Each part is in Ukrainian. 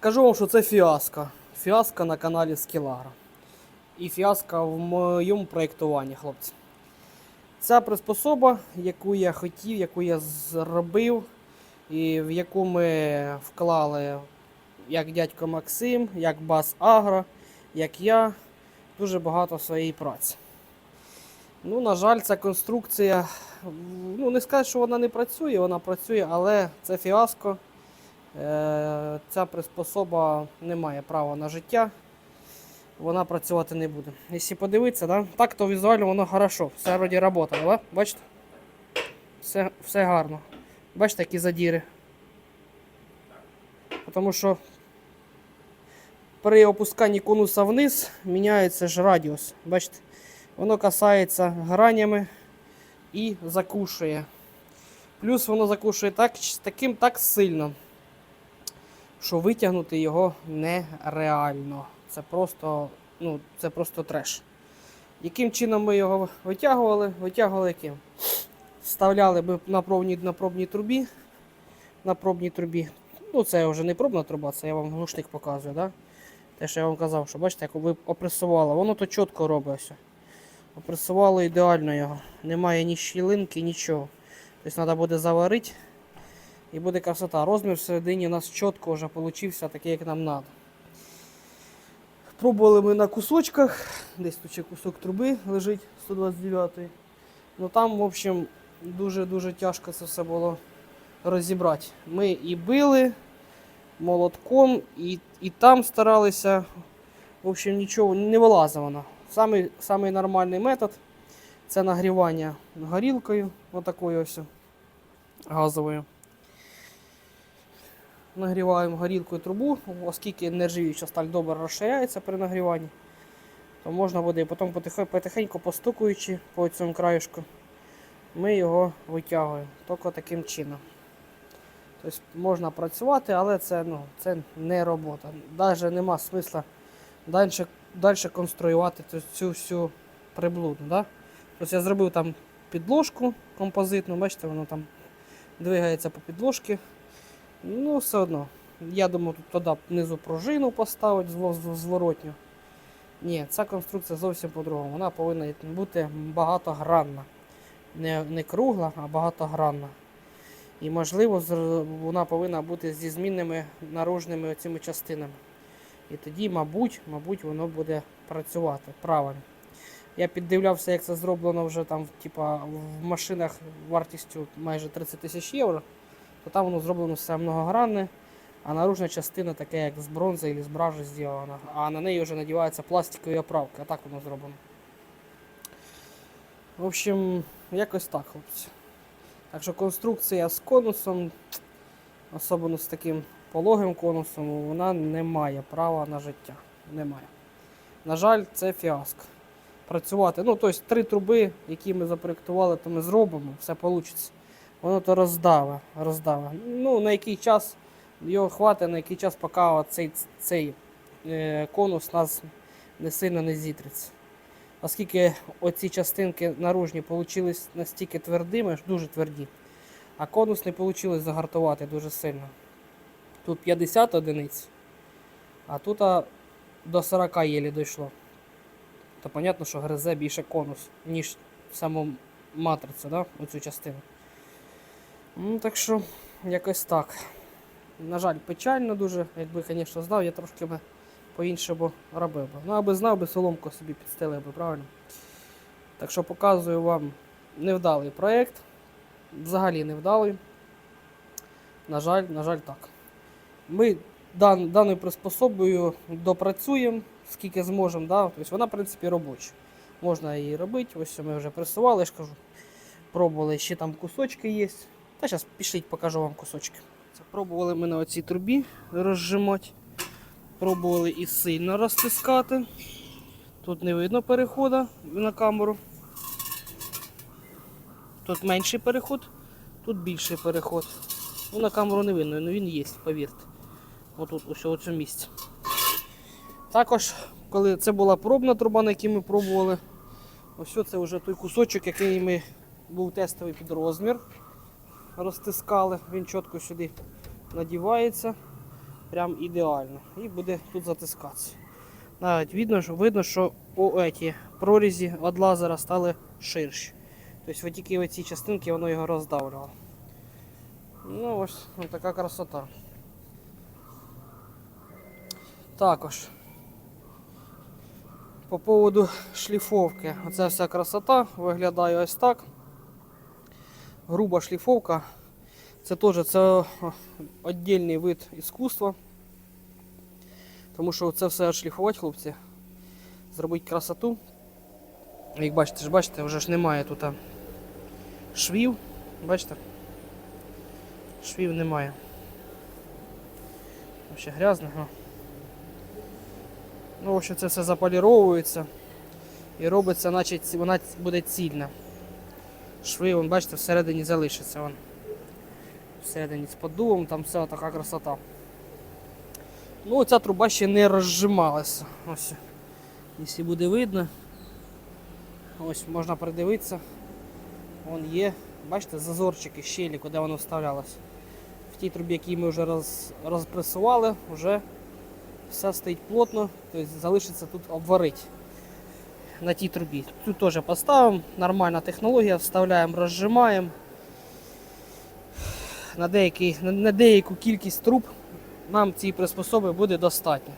Скажу вам, що це фіаско. Фіаско на каналі Скілара. І фіаско в моєму проєктуванні, хлопці. Ця приспособа, яку я хотів, яку я зробив, і в яку ми вклали як дядько Максим, як Бас Агро, як я, дуже багато своєї праці. Ну, на жаль, ця конструкція, ну не сказати, що вона не працює, вона працює, але це фіаско. Е, Ця приспособа не має права на життя. Вона працювати не буде. Якщо подивитися, да? так то візуально воно хорошо. Все вроді працює, да? бачите? Все, все гарно. Бачите, які задіри. Тому що при опусканні конуса вниз міняється ж радіус. Бачите? Воно касається гранями і закушує. Плюс воно закушує так, таким так сильно, що витягнути його нереально. Це просто, ну, це просто треш. Яким чином ми його витягували? Витягували яким? Вставляли ми на пробній, на пробній трубі. На пробній трубі. Ну, це вже не пробна труба, це я вам глушник показую. Да? Те, що я вам казав, що бачите, як ви опресували. Воно то чітко робить все. Опресувало ідеально його. Немає ні щілинки, нічого. Тобто треба буде заварити і буде красота. Розмір всередині у нас чітко вже получився такий, як нам треба. Пробували ми на кусочках. Десь тут ще кусок труби лежить 129 Ну там, в общем, дуже-дуже тяжко це все було розібрати. Ми і били молотком, і, і там старалися. В общем, нічого не вилазило воно. Самий, самий нормальний метод це нагрівання горілкою, отакою ось газовою. Нагріваємо горілкою трубу, оскільки нержавіюча сталь добре розширяється при нагріванні, то можна буде потім потихеньку постукуючи по цьому краюшку, ми його витягуємо тільки таким чином. Тобто можна працювати, але це, ну, це не робота. Навіть нема смисла далі, далі конструювати цю всю приблуду. Да? Тобто я зробив там підложку композитну, бачите, воно там двигається по підложці. Ну, все одно. Я думаю, тут туди внизу пружину зво- зворотню. Ні, ця конструкція зовсім по-другому. Вона повинна бути багатогранна. Не, не кругла, а багатогранна. І можливо, вона повинна бути зі змінними наружними цими частинами. І тоді, мабуть, мабуть, воно буде працювати правильно. Я піддивлявся, як це зроблено вже там, типа, в машинах вартістю майже 30 тисяч євро, то там воно зроблено все многогранне, а наружна частина таке, як з бронзи або з бражі зроблена, а на неї вже надіваються пластикові оправки, а так воно зроблено. В общем, якось так, хлопці. Так що конструкція з конусом, особливо з таким пологим конусом, вона не має права на життя. Немає. На жаль, це фіаско. Працювати. Ну, тобто три труби, які ми запроєктували, то ми зробимо, все вийде. Воно то роздаве, роздаве. Ну, на який час його хватить, на який час, поки цей, цей е, конус нас не сильно не зітреться. Оскільки оці частинки наружні вийшли настільки твердими, дуже тверді, а конус не вийшло загартувати дуже сильно. Тут 50 одиниць, а тут до 40 єлі дійшло. То понятно, що гризе більше конус, ніж саму матрицю, да? оцю частину. Ну, так що, якось так. На жаль, печально дуже. Якби, звісно, знав, я трошки би по-іншому робив би. Ну, аби знав би соломку собі підстелив би, правильно? Так що показую вам невдалий проєкт. Взагалі невдалий. На жаль, на жаль, так. Ми дан, даною приспособою допрацюємо, скільки зможемо. Да? Тобто вона, в принципі, робоча. Можна її робити. Ось ми вже пресували, я ж кажу. Пробували, ще там кусочки є. Та зараз пішліть, покажу вам кусочки. Пробували ми на оцій трубі розжимати. Пробували і сильно розтискати. Тут не видно переходу на камеру. Тут менший переход, тут більший переход. Ну, на камеру не видно, але він є, повірте. Отут, ось у цьому місці. Також, коли це була пробна труба, на якій ми пробували, ось це вже той кусочок, який ми був тестовий під розмір. Розтискали, він чітко сюди надівається. прям ідеально. І буде тут затискатися. Навіть видно, що, видно, що у еті прорізі від лазера стали ширші. Тобто тільки оці частинки воно його роздавлювало. Ну ось, ось така красота. Також. По поводу шліфовки. Оця вся красота виглядає ось так. Груба шліфовка. Це теж це віддільний вид іскусства. Тому що це все шліфувати, хлопці. Зробити красоту. Як бачите, ж бачите, вже ж немає тут швів. Бачите? Швів немає. Ще грязного. Ну, общем, це все заполіровується і робиться, наче вона буде цільна. Шви, вон, бачите, всередині залишиться. Вон. Всередині з поддувом, там все така красота. Ну, ця труба ще не розжималася. Ось. Якщо буде видно. Ось можна придивитися. Вон є. Бачите, зазорчики, щелі, куди воно вставлялось. В тій трубі, які ми вже роз, розпресували, вже все стоїть плотно, тобто залишиться тут обварити на тій трубі. Тут теж поставимо, нормальна технологія, вставляємо, розжимаємо. На, деякий, на, деяку кількість труб нам цієї приспособи буде достатньо.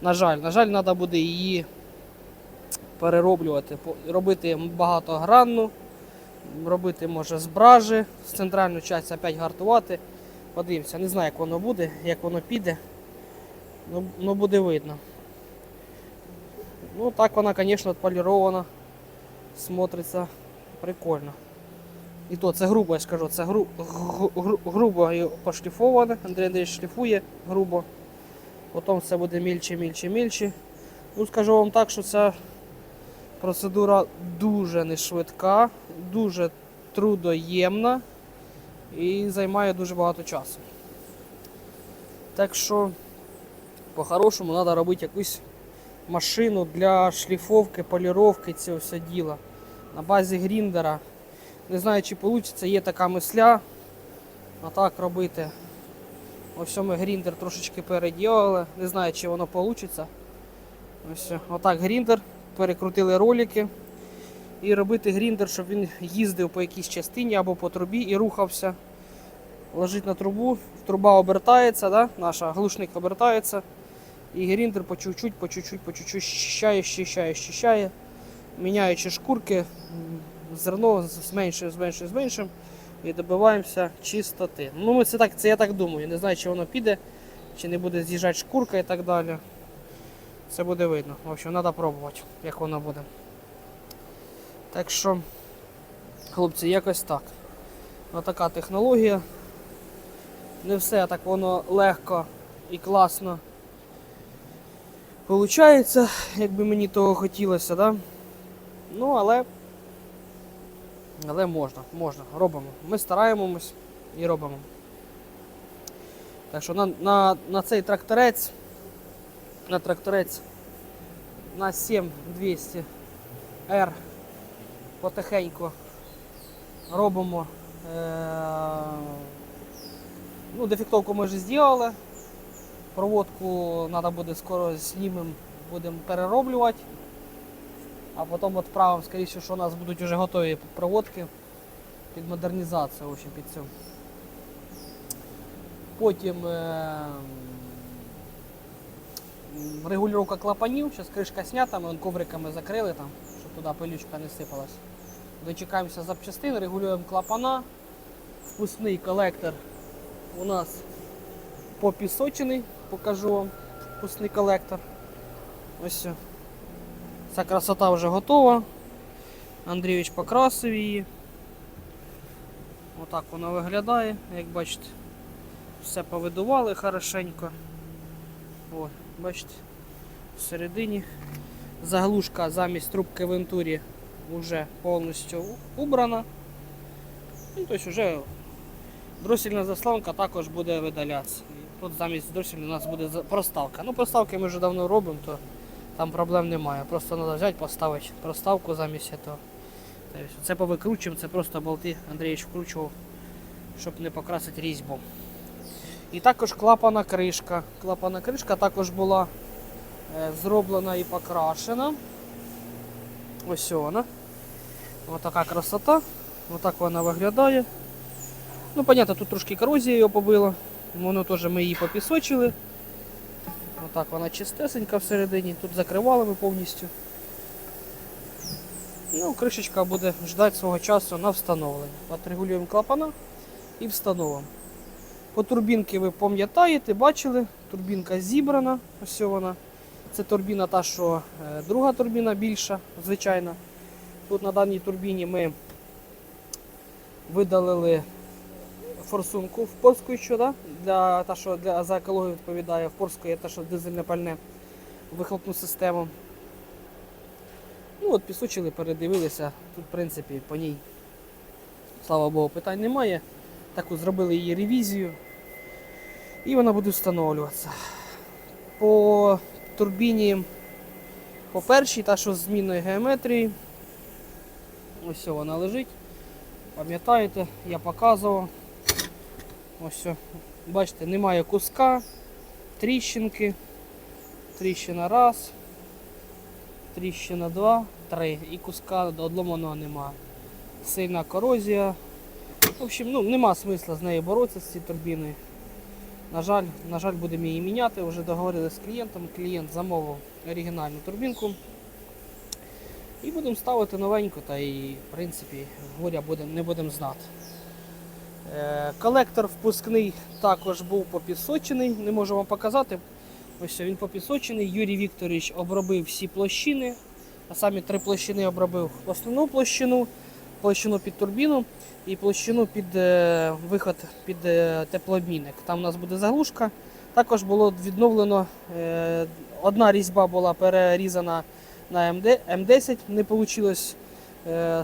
На жаль, на жаль, треба буде її перероблювати, робити багатогранну, робити може з бражі, з центральну частину опять гартувати. Подивимося, не знаю, як воно буде, як воно піде. Ну, ну буде видно. Ну так вона, звісно, отполірована. Смотриться прикольно. І то це грубо, я скажу, це гру, гру, гру, грубо пошліфоване. Андрій Андрійович шліфує грубо. Потім все буде мільче, мільче, мільче. Ну, скажу вам так, що ця процедура дуже не швидка, дуже трудоємна і займає дуже багато часу. Так що по-хорошому треба робити якусь машину для шліфовки, поліровки цього все діла. На базі гріндера. Не знаю, чи вийде, є така мисля. А так робити. Ось ми гріндер трошечки переділили. Не знаю, чи воно вийде. Ось отак гріндер. Перекрутили ролики. І робити гріндер, щоб він їздив по якійсь частині або по трубі і рухався. Ложить на трубу, труба обертається, да? наша глушник обертається. І гріндер по чуть-чуть, по чуть-чуть, по чуть-чуть щищає, щищає, щищає, міняючи шкурки, зерно зменшує, зменшує, зменшує і добиваємося чистоти. Ну, це так, це я так думаю. Не знаю, чи воно піде, чи не буде з'їжджати шкурка і так далі. Це буде видно. В общем, треба пробувати, як воно буде. Так що, хлопці, якось так. Отака технологія. Не все так воно легко і класно Получається, як би мені того хотілося, да? Ну, але. Але можна, можна, робимо. Ми стараємось і робимо. Так що на, на, на цей тракторець, на тракторець на 7200 R потихеньку робимо. Е- ну, дефектовку ми вже зробили. Проводку треба буде скоро знімемо, будемо перероблювати. А потім відправимо, скоріше, що у нас будуть вже готові проводки під модернізацію в общем, під цю. Потім е- регулювання клапанів, зараз кришка знята, ми ковриками закрили, там, щоб туди пилючка не сипалась. Дочекаємося запчастин, регулюємо клапана. Впускний колектор у нас попісочений, покажу вам впускний колектор. Ось. Ця красота вже готова. Андрійович покрасив її. Отак вона виглядає, як бачите. Все повидували хорошенько. О, бачите, всередині. Заглушка замість трубки Вентурі вже повністю убрана. Ну, тобто вже Дросільна заслонка також буде видалятися. Тут замість дросілі у нас буде проставка. Ну, проставки ми вже давно робимо, то там проблем немає. Просто треба взяти, поставити проставку замість цього. Це повикручуємо, це просто болти Андрійович вкручував, щоб не покрасити різьбу. І також клапана кришка. Клапана кришка також була е, зроблена і покрашена. Ось вона. Ось така красота. Отак вона виглядає. Ну, понятно, тут трошки корозія його побила. Воно теж ми її попісочили. Отак вона чистесенька всередині. Тут закривали ми повністю. Ну, кришечка буде ждати свого часу на встановлення. Отрегулюємо клапана і встановимо. По турбінки ви пам'ятаєте, бачили, турбінка зібрана. Ось вона. Це турбіна та, що е, друга турбіна більша, звичайна. Тут на даній турбіні ми видалили форсунку в Порську що, да? Для, та, що для, за екологію відповідає. В Порську є те, що дизельне пальне вихлопну систему. Ну от пісочили, передивилися. Тут, в принципі, по ній, слава Богу, питань немає. Таку зробили її ревізію. І вона буде встановлюватися. По турбіні, по першій, та що з змінною геометрії. Ось вона лежить. Пам'ятаєте, я показував. Ось. Бачите, немає куска, тріщинки. Тріщина раз, тріщина два, три. І куска одломаного немає. Сильна корозія. В общем, ну, нема смисла з нею боротися з цією турбіною. На жаль, на жаль, будемо її міняти. Вже договорилися з клієнтом. Клієнт замовив оригінальну турбінку. І будемо ставити новеньку, та і в принципі горя будем, не будемо знати. Е, колектор впускний також був попісочений, не можу вам показати. Ось він попісочений. Юрій Вікторович обробив всі площини, а самі три площини обробив основну площину, площину під турбіну і площину під е, виход під е, теплообмінник. Там у нас буде заглушка. Також було відновлено, одна різьба була перерізана на МД, М10, не вийшло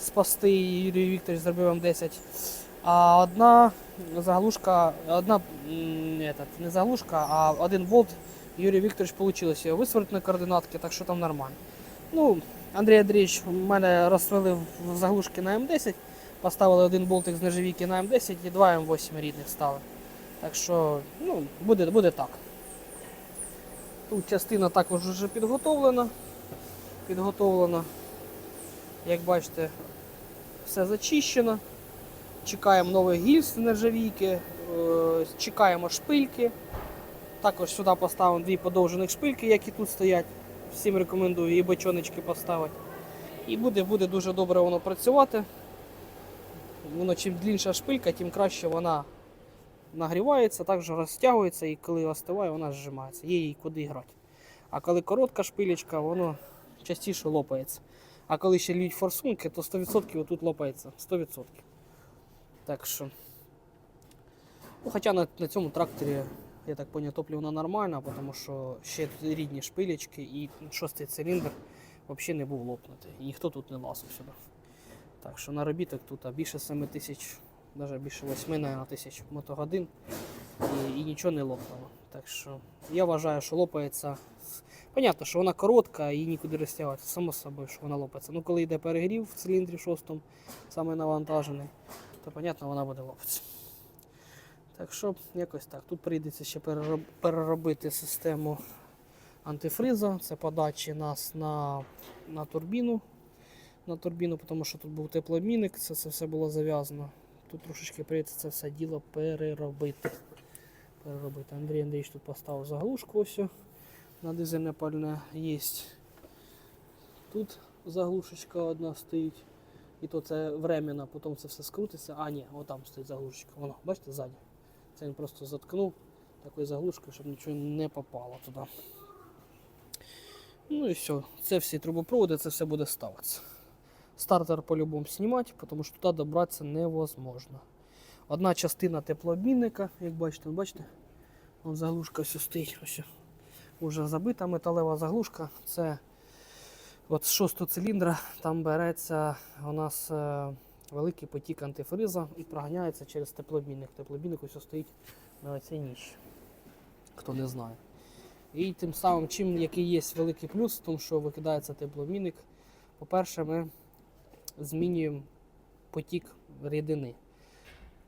спасти, Юрій Вікторович зробив М10. А одна заглушка, одна этот, не заглушка, а один болт Юрій Вікторович вийшло його висварити на координатки, так що там нормально. Ну, Андрій Андрійович у мене розстрелив в заглушки на М10, поставили один болтик з нержавійки на М10 і два М8 рідних стали. Так що, ну, буде, буде так. Тут частина також вже підготовлена. Підготовлена. Як бачите, все зачищено. Чекаємо нових гільз нержавійки, е, чекаємо шпильки. Також сюди поставимо дві подовжених шпильки, які тут стоять. Всім рекомендую і бочоночки поставити. І буде, буде дуже добре воно працювати. Воно чим длінша шпилька, тим краще вона нагрівається, також розтягується і коли остиває, вона зжимається. Є їй куди грати. А коли коротка шпилечка, воно частіше лопається. А коли ще льють форсунки, то 100% отут лопається. 100%. Так що. Ну, хоча на, на цьому тракторі, я так поняв, топливно нормально, тому що ще рідні шпилечки і шостий циліндр взагалі не був лопнутий. І ніхто тут не лазив сюди. Так що наробіток тут а більше 7 тисяч, навіть більше 8 наверное, тисяч мотогодин і, і нічого не лопнуло. Так що я вважаю, що лопається. Понятно, що вона коротка і нікуди розтягувати, само собою, що вона лопається. Ну, коли йде перегрів в циліндрі шостому, саме навантажений, то понятно, вона буде лопатися. Так що якось так. Тут прийдеться ще переробити систему антифриза. Це подачі нас на, на турбіну. На турбіну, тому що тут був теплообмінник, це, це все було зав'язано. Тут трошечки прийдеться це все діло переробити. переробити. Андрій Андрійович тут поставив заглушку ось на дизельне пальне є. Тут заглушечка одна стоїть. І то це временно, потім це все скрутиться. А, ні, отам стоїть заглушечка. Воно, бачите, ззаді. Це він просто заткнув такою заглушкою, щоб нічого не попало туди. Ну і все. Це всі трубопроводи, це все буде ставитися. Стартер по-любому знімати, тому що туди добратися невозможно. Одна частина теплообмінника, як бачите, бачите, Вон заглушка все стоїть. Ось. Уже забита металева заглушка. Це от з шостого циліндра там береться у нас е, великий потік антифриза і проганяється через теплообмінник. Теплообмінник ось стоїть на цій ніч. Хто не знає. І тим самим, чим який є великий плюс в тому, що викидається теплообмінник. По-перше, ми змінюємо потік рідини.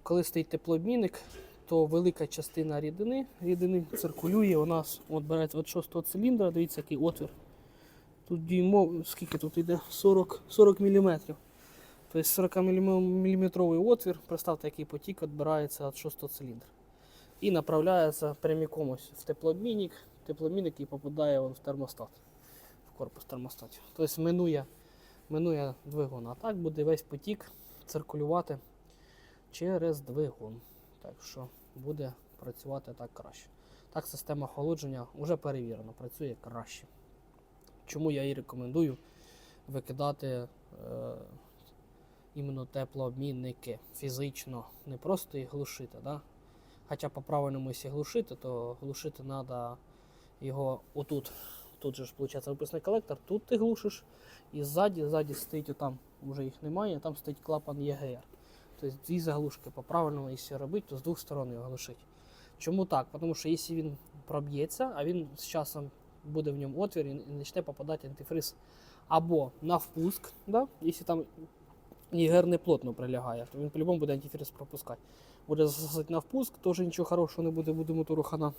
Коли стоїть теплообмінник, то велика частина рідини, рідини циркулює у нас, от береться от шостого циліндра, дивіться, який отвір. Тут дюймов, скільки тут йде? 40, 40 мм. Тобто 40 мм отвір, представте, який потік відбирається від шостого циліндра. І направляється прямиком в теплообмінник, теплообмінник і попадає в термостат, в корпус термостатів. Тобто минує, минує двигун. А так буде весь потік циркулювати через двигун. Так що буде працювати так краще. Так, система охолодження вже перевірена, працює краще. Чому я і рекомендую викидати е, теплообмінники фізично, не просто їх глушити. Да? Хоча по-правильному, якщо глушити, то глушити треба його отут. Тут же ж виходить випускний колектор, тут ти глушиш, і ззаді, ззаді стоїть отам, вже їх немає, там стоїть клапан ЄГР. Тобто дві заглушки по-правильному, якщо робити, то з двох сторон його глушить. Чому так? Тому що якщо він проб'ється, а він з часом буде в ньому отвір і почне попадати антифриз або на впуск, да? якщо там ЄГР не плотно прилягає, то він по-любому буде антифриз пропускати. Буде засосати на впуск, теж нічого хорошого не буде, буде мотору хана.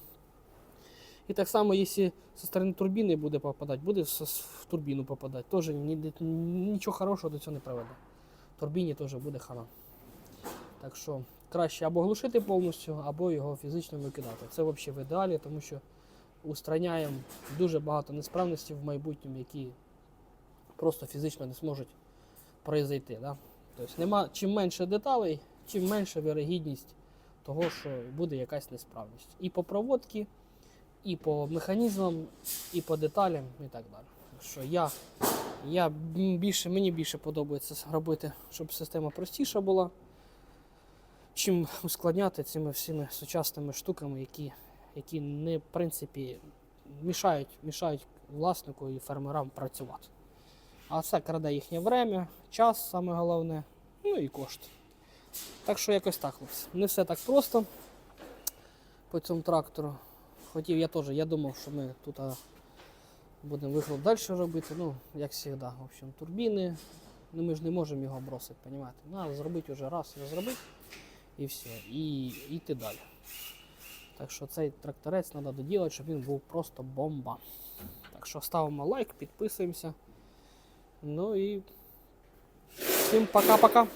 І так само, якщо зі сторони турбіни буде попадати, буде в, турбіну попадати, теж нічого хорошого до цього не приведе. Турбіні теж буде хана. Так що краще або глушити повністю, або його фізично викидати. Це взагалі в ідеалі, тому що устраняємо дуже багато несправностей в майбутньому, які просто фізично не зможуть произойти. Да? Тобто нема, чим менше деталей, чим менша вірогідність того, що буде якась несправність. І по проводці, і по механізмам, і по деталям, і так далі. Що я, я більше, мені більше подобається робити, щоб система простіша була, чим ускладняти цими всіми сучасними штуками, які, які не, в принципі, мішають, мішають власнику і фермерам працювати. А це краде їхнє время, час саме головне, ну і кошти. Так що якось так, хлопці. Не все так просто по цьому трактору. Хотів я теж, я думав, що ми тут будемо вихлоп далі робити. Ну, як завжди, в общем, турбіни. Ну ми ж не можемо його бросити, розумієте? Треба зробити вже раз, його зробити і все. І йти далі. Так що цей тракторець треба доділати, щоб він був просто бомба. Так що ставимо лайк, підписуємося. Ну і всім пока-пока.